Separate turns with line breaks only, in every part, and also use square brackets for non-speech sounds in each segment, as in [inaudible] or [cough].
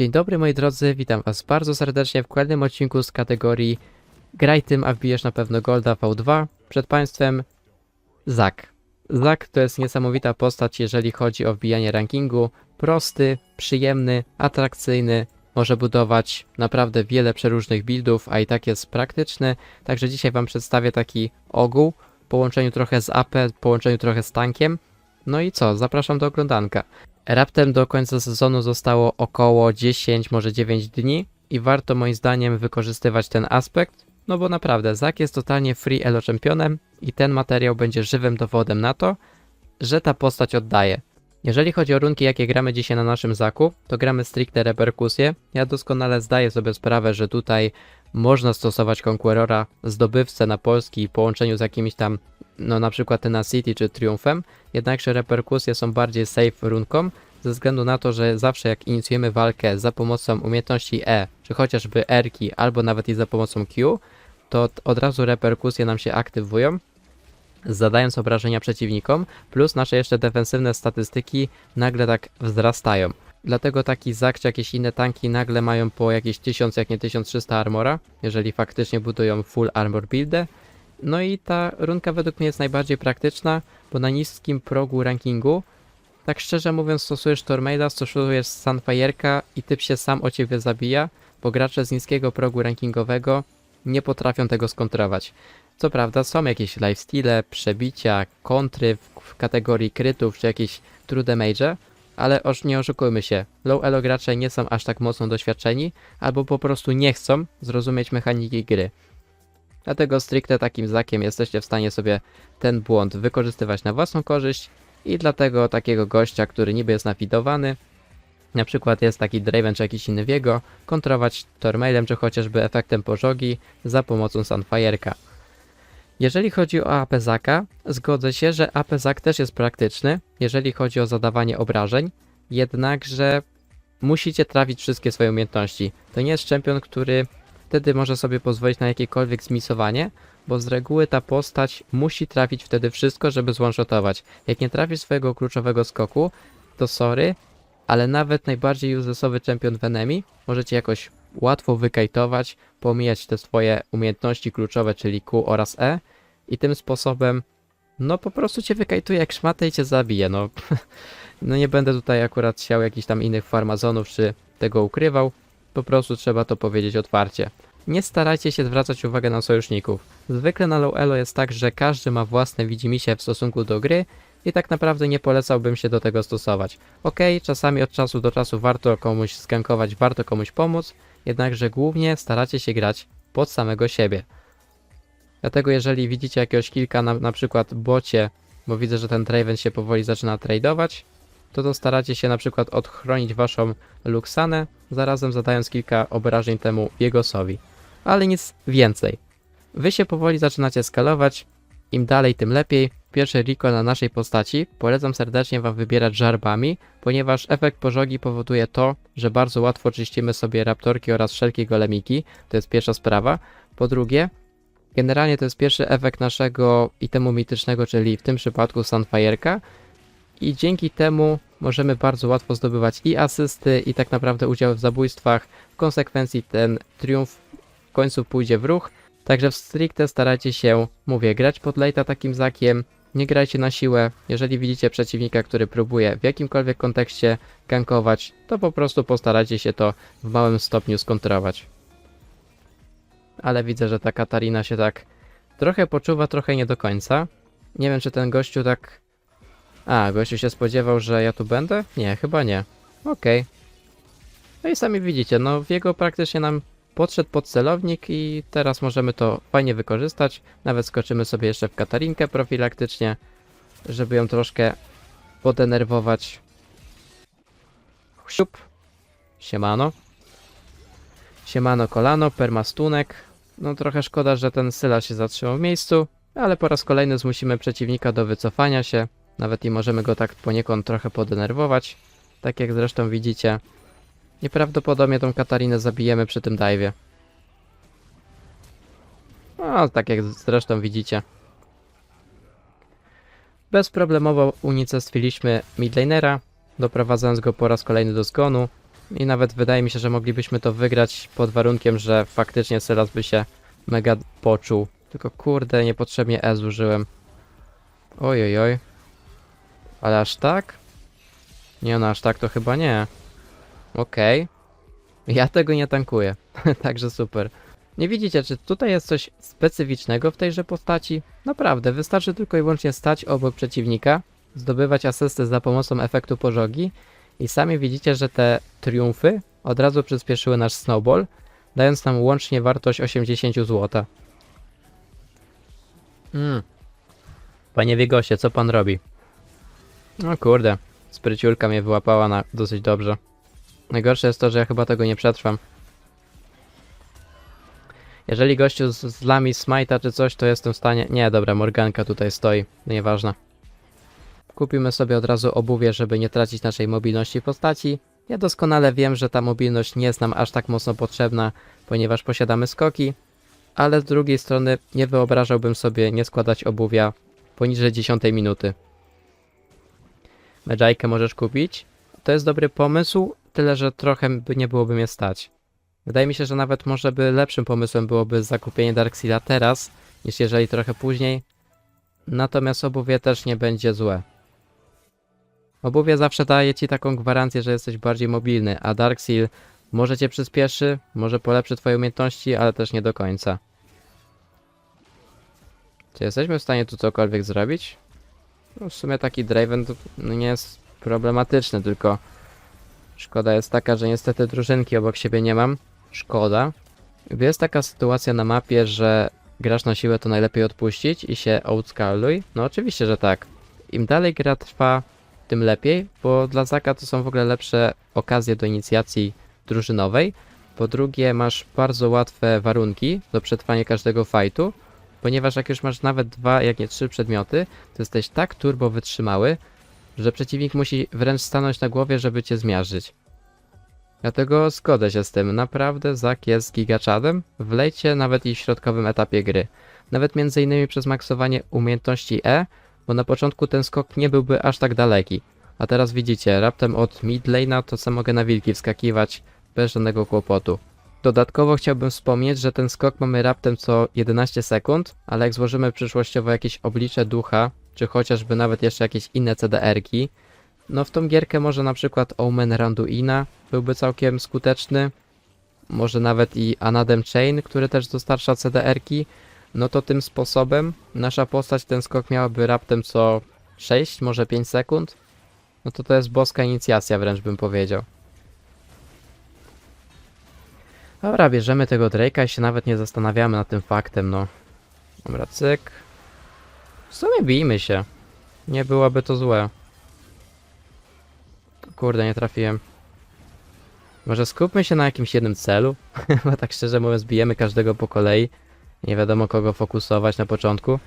Dzień dobry moi drodzy, witam was bardzo serdecznie w kolejnym odcinku z kategorii Graj tym, a wbijesz na pewno Golda V2. Przed państwem Zak. Zak to jest niesamowita postać, jeżeli chodzi o wbijanie rankingu. Prosty, przyjemny, atrakcyjny, może budować naprawdę wiele przeróżnych buildów, a i tak jest praktyczny. Także dzisiaj wam przedstawię taki ogół, połączeniu trochę z AP, połączeniu trochę z tankiem. No i co, zapraszam do oglądanka. Raptem do końca sezonu zostało około 10, może 9 dni i warto moim zdaniem wykorzystywać ten aspekt, no bo naprawdę Zak jest totalnie free elo championem i ten materiał będzie żywym dowodem na to, że ta postać oddaje. Jeżeli chodzi o runki, jakie gramy dzisiaj na naszym Zaku, to gramy stricte reperkusje. Ja doskonale zdaję sobie sprawę, że tutaj można stosować Conquerora zdobywcę na Polski w połączeniu z jakimiś tam, no na przykład Tenacity czy Triumfem, jednakże reperkusje są bardziej safe runką, ze względu na to, że zawsze jak inicjujemy walkę za pomocą umiejętności E, czy chociażby R-ki, albo nawet i za pomocą Q, to od- razu reperkusje nam się aktywują, zadając obrażenia przeciwnikom, plus nasze jeszcze defensywne statystyki nagle tak wzrastają. Dlatego taki Zak czy jakieś inne tanki nagle mają po jakieś 1000, jak nie 1300 armora, jeżeli faktycznie budują full armor buildę. No i ta runka według mnie jest najbardziej praktyczna, bo na niskim progu rankingu tak szczerze mówiąc, stosujesz Tormaida, stosujesz Sunfire'ka i typ się sam o ciebie zabija, bo gracze z niskiego progu rankingowego nie potrafią tego skontrować. Co prawda są jakieś lifestyle, przebicia, kontry w, w kategorii krytów czy jakieś true damage, ale oż nie oszukujmy się, low elo gracze nie są aż tak mocno doświadczeni, albo po prostu nie chcą zrozumieć mechaniki gry. Dlatego stricte takim zakiem jesteście w stanie sobie ten błąd wykorzystywać na własną korzyść i dlatego takiego gościa, który niby jest nafidowany, na przykład jest taki Draven czy jakiś inny Viego, kontrować Tormailem czy chociażby efektem pożogi za pomocą Sunfire'ka. Jeżeli chodzi o AP Zaka, zgodzę się, że AP Zak też jest praktyczny, jeżeli chodzi o zadawanie obrażeń, jednakże musicie trafić wszystkie swoje umiejętności. To nie jest czempion, który wtedy może sobie pozwolić na jakiekolwiek zmisowanie, bo z reguły ta postać musi trafić wtedy wszystko, żeby zwanshotować. Jak nie trafisz swojego kluczowego skoku, to sorry, ale nawet najbardziej uselessowy czempion w enemy możecie jakoś łatwo wykajtować, pomijać te swoje umiejętności kluczowe, czyli Q oraz E i tym sposobem no po prostu cię wykajtuje jak szmatę i cię zabije, no. [laughs] no nie będę tutaj akurat chciał jakichś tam innych farmazonów czy tego ukrywał, po prostu trzeba to powiedzieć otwarcie. Nie starajcie się zwracać uwagę na sojuszników. Zwykle na low elo jest tak, że każdy ma własne widzimisię w stosunku do gry i tak naprawdę nie polecałbym się do tego stosować. Okej, czasami od czasu do czasu warto komuś skankować, warto komuś pomóc, jednakże głównie staracie się grać pod samego siebie. Dlatego jeżeli widzicie jakiegoś kilka na, na przykład bocie, bo widzę, że ten Draven się powoli zaczyna tradeować, to to staracie się na przykład odchronić waszą Luxanę, zarazem zadając kilka obrażeń temu Biegosowi. Ale nic więcej. Wy się powoli zaczynacie skalować, im dalej tym lepiej. Pierwszy recall na naszej postaci polecam serdecznie wam wybierać żarbami, ponieważ efekt pożogi powoduje to, że bardzo łatwo czyścimy sobie raptorki oraz wszelkie golemiki, to jest pierwsza sprawa. Po drugie, generalnie to jest pierwszy efekt naszego itemu mitycznego, czyli w tym przypadku Sunfire'ka i dzięki temu możemy bardzo łatwo zdobywać i asysty i tak naprawdę udział w zabójstwach. W konsekwencji ten triumf w końcu pójdzie w ruch, Także w stricte starajcie się, mówię, grać pod late'a takim zakiem, nie grajcie na siłę. Jeżeli widzicie przeciwnika, który próbuje w jakimkolwiek kontekście gankować, to po prostu postarajcie się to w małym stopniu skontrować. Ale widzę, że ta Katarina się tak trochę poczuwa, trochę nie do końca. Nie wiem, czy ten gościu tak... A, gościu się spodziewał, że ja tu będę? Nie, chyba nie. Okej. No i sami widzicie, no w jego praktycznie nam podszedł pod celownik i teraz możemy to fajnie wykorzystać. Nawet skoczymy sobie jeszcze w Katarinkę profilaktycznie, żeby ją troszkę podenerwować. Siup. Siemano. Siemano kolano, permastunek. No trochę szkoda, że ten Syla się zatrzymał w miejscu, ale po raz kolejny zmusimy przeciwnika do wycofania się. Nawet i możemy go tak poniekąd trochę podenerwować. Tak jak zresztą widzicie. Nieprawdopodobnie tą Katarinę zabijemy przy tym dive'ie. No, tak jak zresztą widzicie. Bezproblemowo unicestwiliśmy midlanera, doprowadzając go po raz kolejny do zgonu. I nawet wydaje mi się, że moglibyśmy to wygrać pod warunkiem, że faktycznie Sylas by się mega poczuł. Tylko kurde, niepotrzebnie E zużyłem. Oj, oj, oj. Ale aż tak? Nie no, aż tak to chyba nie. Okej. Ja tego nie tankuję. [laughs] Także super. Nie widzicie, czy tutaj jest coś specyficznego w tejże postaci? Naprawdę, wystarczy tylko i wyłącznie stać obok przeciwnika, zdobywać asystę za pomocą efektu pożogi i sami widzicie, że te triumfy od razu przyspieszyły nasz snowball, dając nam łącznie wartość 80 zł. Mm. Panie Wiegosie, co pan robi? No kurde, spryciulka mnie wyłapała na dosyć dobrze. Najgorsze jest to, że ja chyba tego nie przetrwam. Jeżeli gościu z, z lami smajta czy coś, to jestem w stanie... Nie, dobra, Morganka tutaj stoi, nieważne. Kupimy sobie od razu obuwie, żeby nie tracić naszej mobilności postaci. Ja doskonale wiem, że ta mobilność nie jest nam aż tak mocno potrzebna, ponieważ posiadamy skoki, ale z drugiej strony nie wyobrażałbym sobie nie składać obuwia poniżej 10 minuty. Medżajkę możesz kupić. To jest dobry pomysł, tyle że trochę by nie byłoby mnie stać. Wydaje mi się, że nawet może by lepszym pomysłem byłoby zakupienie Darkseala teraz, niż jeżeli trochę później. Natomiast obuwie też nie będzie złe. Obuwie zawsze daje ci taką gwarancję, że jesteś bardziej mobilny, a Darkseal może cię przyspieszy, może polepszy twoje umiejętności, ale też nie do końca. Czy jesteśmy w stanie tu cokolwiek zrobić? No w sumie taki Draven to no nie jest problematyczny, tylko szkoda jest taka, że niestety drużynki obok siebie nie mam. Szkoda. Jest taka sytuacja na mapie, że grasz na siłę, to najlepiej odpuścić i się outscaluj? No oczywiście, że tak. Im dalej gra trwa, tym lepiej, bo dla Zaka to są w ogóle lepsze okazje do inicjacji drużynowej. Po drugie, masz bardzo łatwe warunki do przetrwania każdego fightu, ponieważ jak już masz nawet dwa, jak nie trzy przedmioty, to jesteś tak turbo wytrzymały, że przeciwnik musi wręcz stanąć na głowie, żeby cię zmiażdżyć. Dlatego zgodzę się z tym, naprawdę Zak jest gigaczadem, wlejcie nawet i w środkowym etapie gry. Nawet między innymi przez maksowanie umiejętności E, bo na początku ten skok nie byłby aż tak daleki. A teraz widzicie, raptem od mid lane'a to co mogę na wilki wskakiwać bez żadnego kłopotu. Dodatkowo chciałbym wspomnieć, że ten skok mamy raptem co 11 sekund, ale jak złożymy przyszłościowo jakieś oblicze ducha, czy chociażby nawet jeszcze jakieś inne CDR-ki, no w tą gierkę może na przykład Omen Randuina byłby całkiem skuteczny, może nawet i Anadem Chain, który też dostarcza CDR-ki, no to tym sposobem nasza postać ten skok miałaby raptem co 6, może 5 sekund. No to to jest boska inicjacja wręcz bym powiedział. Dobra, bierzemy tego Drake'a i się nawet nie zastanawiamy nad tym faktem, no. Dobra, cyk. W sumie bijmy się. Nie byłoby to złe. Kurde, nie trafiłem. Może skupmy się na jakimś jednym celu? [laughs] Bo tak szczerze mówiąc, bijemy każdego po kolei. Nie wiadomo kogo fokusować na początku.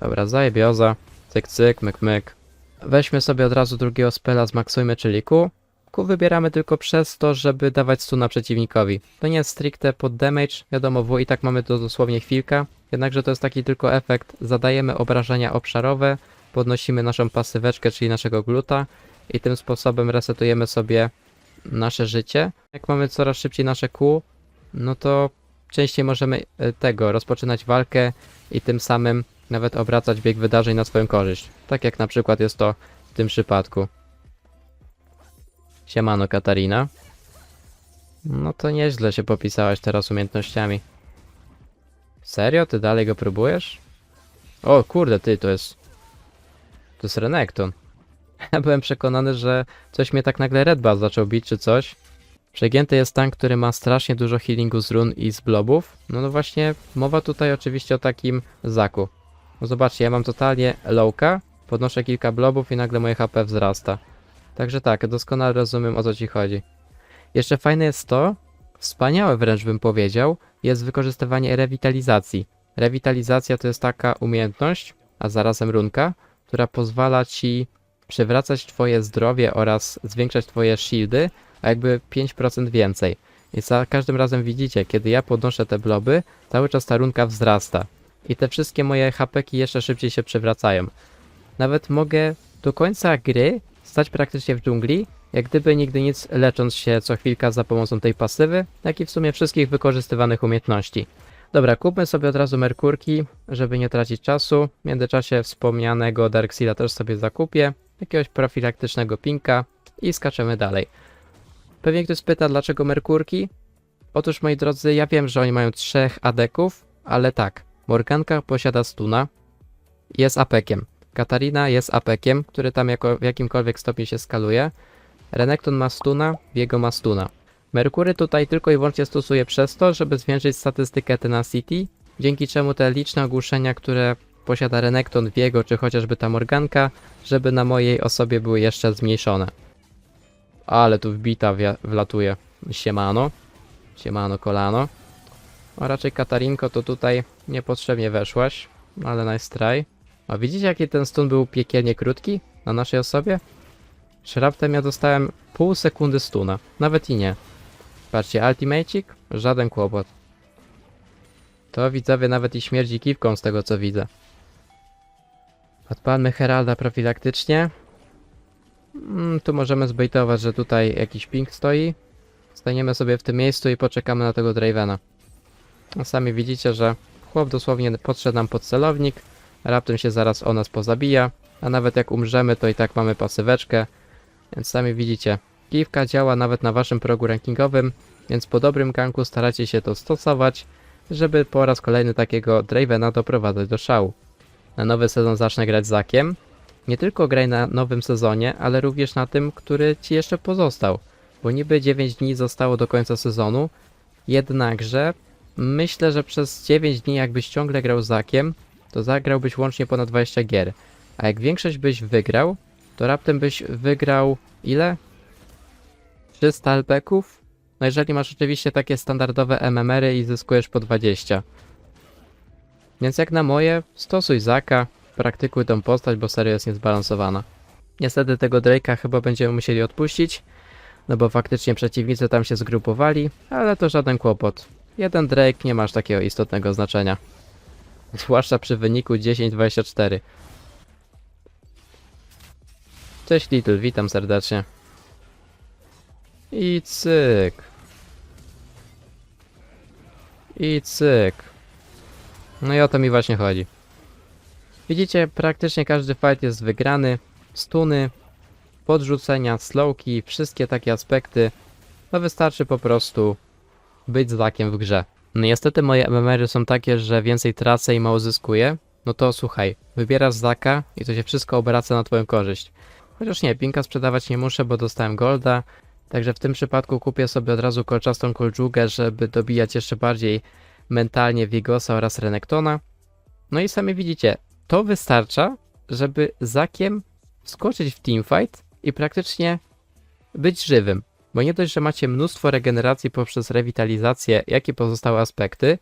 Dobra, zajebioza. Cyk, cyk, myk, myk. Weźmy sobie od razu drugiego spela, zmaksujmy czyli Q. Q wybieramy tylko przez to, żeby dawać stuna przeciwnikowi. To nie jest stricte pod damage, wiadomo W i tak mamy to dosłownie chwilkę. Jednakże to jest taki tylko efekt. Zadajemy obrażenia obszarowe, podnosimy naszą pasyweczkę, czyli naszego gluta i tym sposobem resetujemy sobie nasze życie. Jak mamy coraz szybciej nasze Q, no to częściej możemy e, tego rozpoczynać walkę i tym samym nawet obracać bieg wydarzeń na swoją korzyść. Tak jak na przykład jest to w tym przypadku. Siemano Katarina. No to nieźle się popisałaś teraz umiejętnościami. Serio? Ty dalej go próbujesz? O kurde, ty, to jest... To jest Renekton. [laughs] Ja byłem przekonany, że coś mnie tak nagle Red Bull zaczął bić czy coś. Przegięty jest tank, który ma strasznie dużo healingu z run i z blobów. No no właśnie, mowa tutaj oczywiście o takim Zaku. No zobaczcie, ja mam totalnie lowka, podnoszę kilka blobów i nagle moje HP wzrasta. Także tak, doskonale rozumiem o co ci chodzi. Jeszcze fajne jest to, wspaniałe wręcz bym powiedział, jest wykorzystywanie rewitalizacji. Rewitalizacja to jest taka umiejętność, a zarazem runka, która pozwala ci przywracać twoje zdrowie oraz zwiększać twoje shieldy, a jakby 5% więcej. I za każdym razem widzicie, kiedy ja podnoszę te bloby, cały czas ta runka wzrasta. I te wszystkie moje hapeki jeszcze szybciej się przywracają. Nawet mogę do końca gry stać praktycznie w dżungli jak gdyby nigdy nic, lecząc się co chwilka za pomocą tej pasywy, jak i w sumie wszystkich wykorzystywanych umiejętności. Dobra, kupmy sobie od razu Merkurki, żeby nie tracić czasu. W międzyczasie wspomnianego Darkseida też sobie zakupię, jakiegoś profilaktycznego pinka i skaczemy dalej. Pewnie ktoś spyta, dlaczego Merkurki? Otóż, moi drodzy, ja wiem, że oni mają trzech adeków, ale tak, Morganka posiada stuna, jest apekiem. Katarina jest apekiem, który tam jako, w jakimkolwiek stopniu się skaluje. Renekton ma stuna, Viego ma stuna. Merkury tutaj tylko i wyłącznie stosuje przez to, żeby zwiększyć statystykę tenacity, dzięki czemu te liczne ogłuszenia, które posiada Renekton, Viego czy chociażby ta Morganka, żeby na mojej osobie były jeszcze zmniejszone. Ale tu wbita wlatuje. Siemano. Siemano kolano. A raczej Katarinko to tutaj niepotrzebnie weszłaś, ale nice try. A widzicie jaki ten stun był piekielnie krótki na naszej osobie? Czy raptem ja dostałem pół sekundy stuna, nawet i nie. Patrzcie, ultimate'ik, żaden kłopot. To widzowie nawet i śmierdzi kiwką z tego co widzę. Odpalmy Heralda profilaktycznie. Mm, tu możemy zbejtować, że tutaj jakiś ping stoi. Staniemy sobie w tym miejscu i poczekamy na tego Dravena. A sami widzicie, że chłop dosłownie podszedł nam pod celownik, raptem się zaraz o nas pozabija, a nawet jak umrzemy, to i tak mamy pasyweczkę, więc sami widzicie. Kiwka działa nawet na waszym progu rankingowym, więc po dobrym ganku staracie się to stosować, żeby po raz kolejny takiego Dravena doprowadzać do szału. Na nowy sezon zacznę grać Zakiem. Nie tylko graj na nowym sezonie, ale również na tym, który ci jeszcze pozostał, bo niby 9 dni zostało do końca sezonu, jednakże myślę, że przez 9 dni jakbyś ciągle grał Zakiem, to zagrałbyś łącznie ponad 20 gier. A jak większość byś wygrał, to raptem byś wygrał ile? 300 LPków? No jeżeli masz oczywiście takie standardowe MMR-y i zyskujesz po 20. Więc jak na moje, stosuj Zaka, praktykuj tą postać, bo serio jest niezbalansowana. Niestety tego Drake'a chyba będziemy musieli odpuścić, no bo faktycznie przeciwnicy tam się zgrupowali, ale to żaden kłopot. Jeden Drake nie ma aż takiego istotnego znaczenia. Zwłaszcza przy wyniku 10-24. Cześć Little, witam serdecznie. I cyk. I cyk. No i o to mi właśnie chodzi. Widzicie, praktycznie każdy fight jest wygrany. Stuny, podrzucenia, slowki, wszystkie takie aspekty. No wystarczy po prostu być zlakiem w grze. No niestety moje MMR-y są takie, że więcej tracę i mało zyskuję. No to słuchaj, wybierasz Zaka i to się wszystko obraca na twoją korzyść. Chociaż nie, pinka sprzedawać nie muszę, bo dostałem golda. Także w tym przypadku kupię sobie od razu kolczastą kolczugę, żeby dobijać jeszcze bardziej mentalnie Vigosa oraz Renektona. No i sami widzicie, to wystarcza, żeby Zakiem wskoczyć w teamfight i praktycznie być żywym. Bo nie dość, że macie mnóstwo regeneracji poprzez rewitalizację, jak i pozostałe aspekty,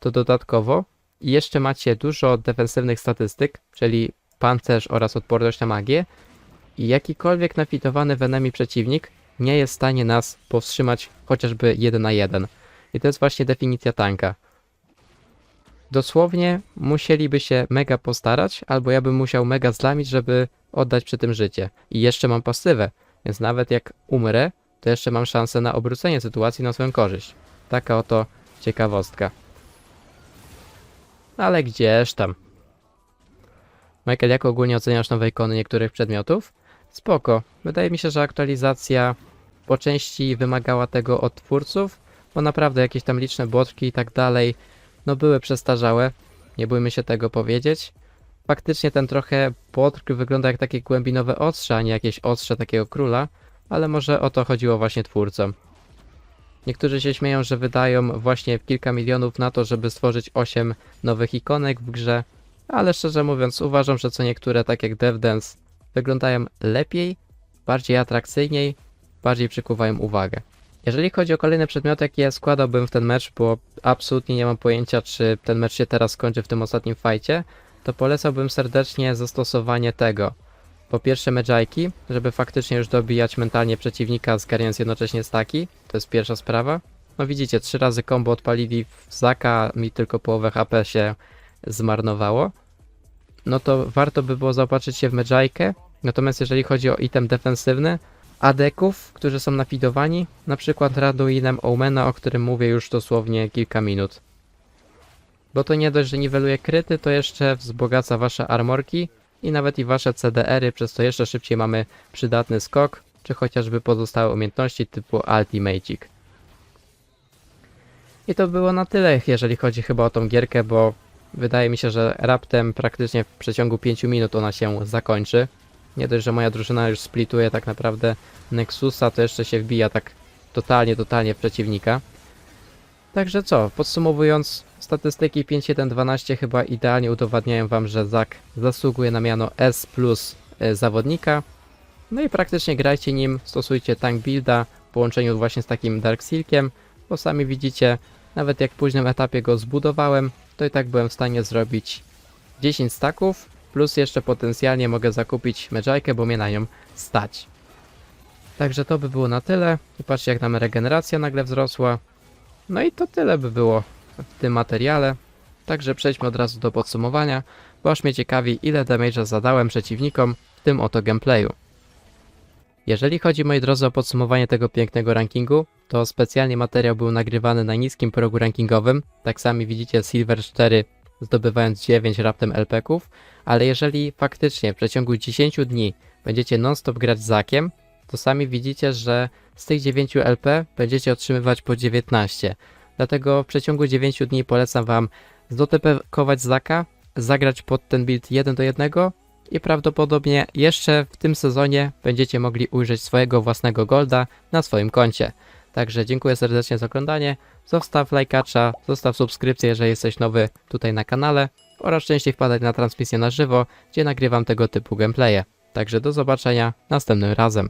to dodatkowo jeszcze macie dużo defensywnych statystyk, czyli pancerz oraz odporność na magię i jakikolwiek nafitowany w enemy przeciwnik nie jest w stanie nas powstrzymać chociażby 1 na 1. I to jest właśnie definicja tanka. Dosłownie musieliby się mega postarać, albo ja bym musiał mega zlamić, żeby oddać przy tym życie. I jeszcze mam pasywę, więc nawet jak umrę, to jeszcze mam szansę na obrócenie sytuacji na swoją korzyść. Taka oto ciekawostka. Ale gdzież tam. Michael, jak ogólnie oceniasz nowe ikony niektórych przedmiotów? Spoko. Wydaje mi się, że aktualizacja po części wymagała tego od twórców, bo naprawdę jakieś tam liczne boczki i tak dalej, no były przestarzałe. Nie bójmy się tego powiedzieć. Faktycznie ten trochę płotrk wygląda jak takie głębinowe ostrze, a nie jakieś ostrze takiego króla, ale może o to chodziło właśnie twórcom. Niektórzy się śmieją, że wydają właśnie kilka milionów na to, żeby stworzyć 8 nowych ikonek w grze, ale szczerze mówiąc uważam, że co niektóre, tak jak DevDance, wyglądają lepiej, bardziej atrakcyjniej, bardziej przykuwają uwagę. Jeżeli chodzi o kolejne przedmioty, jakie składałbym w ten mecz, bo absolutnie nie mam pojęcia, czy ten mecz się teraz skończy w tym ostatnim fajcie, to polecałbym serdecznie zastosowanie tego. Po pierwsze Medjayki, żeby faktycznie już dobijać mentalnie przeciwnika, zgarniając jednocześnie staki. To jest pierwsza sprawa. No widzicie, trzy razy combo odpalili w Zaka, mi tylko połowę HP się zmarnowało. No to warto by było zaopatrzyć się w Medjaykę. Natomiast jeżeli chodzi o item defensywny, adeków, którzy są nafidowani, na przykład Raduinem Omena, o którym mówię już dosłownie kilka minut. Bo to nie dość, że niweluje kryty, to jeszcze wzbogaca wasze armorki i nawet i wasze CDR-y, przez to jeszcze szybciej mamy przydatny skok, czy chociażby pozostałe umiejętności typu Ultimatic. I to było na tyle, jeżeli chodzi chyba o tą gierkę, bo wydaje mi się, że raptem praktycznie w przeciągu 5 minut ona się zakończy. Nie dość, że moja drużyna już splituje tak naprawdę Nexusa, to jeszcze się wbija tak totalnie, totalnie w przeciwnika. Także co, podsumowując, statystyki 5.1.12 chyba idealnie udowadniają wam, że Zak zasługuje na miano S plus e, zawodnika. No i praktycznie grajcie nim, stosujcie tank builda w połączeniu właśnie z takim Dark Silkiem, bo sami widzicie, nawet jak w późnym etapie go zbudowałem, to i tak byłem w stanie zrobić 10 staków, plus jeszcze potencjalnie mogę zakupić Medjajkę, bo mnie na nią stać. Także to by było na tyle. I patrzcie jak nam regeneracja nagle wzrosła. No i to tyle by było w tym materiale. Także przejdźmy od razu do podsumowania, bo aż mnie ciekawi ile damage'a zadałem przeciwnikom w tym oto gameplayu. Jeżeli chodzi moi drodzy o podsumowanie tego pięknego rankingu, to specjalnie materiał był nagrywany na niskim progu rankingowym, tak sami widzicie Silver 4 zdobywając 9 raptem LP-ków, ale jeżeli faktycznie w przeciągu 10 dni będziecie non-stop grać z Zakiem, to sami widzicie, że z tych 9 LP będziecie otrzymywać po 19. Dlatego w przeciągu 9 dni polecam Wam zdotepekować Zaka, zagrać pod ten build 1 do 1 i prawdopodobnie jeszcze w tym sezonie będziecie mogli ujrzeć swojego własnego golda na swoim koncie. Także dziękuję serdecznie za oglądanie, zostaw lajkacza, zostaw subskrypcję, jeżeli jesteś nowy tutaj na kanale oraz częściej wpadaj na transmisję na żywo, gdzie nagrywam tego typu gameplaye. Także do zobaczenia następnym razem.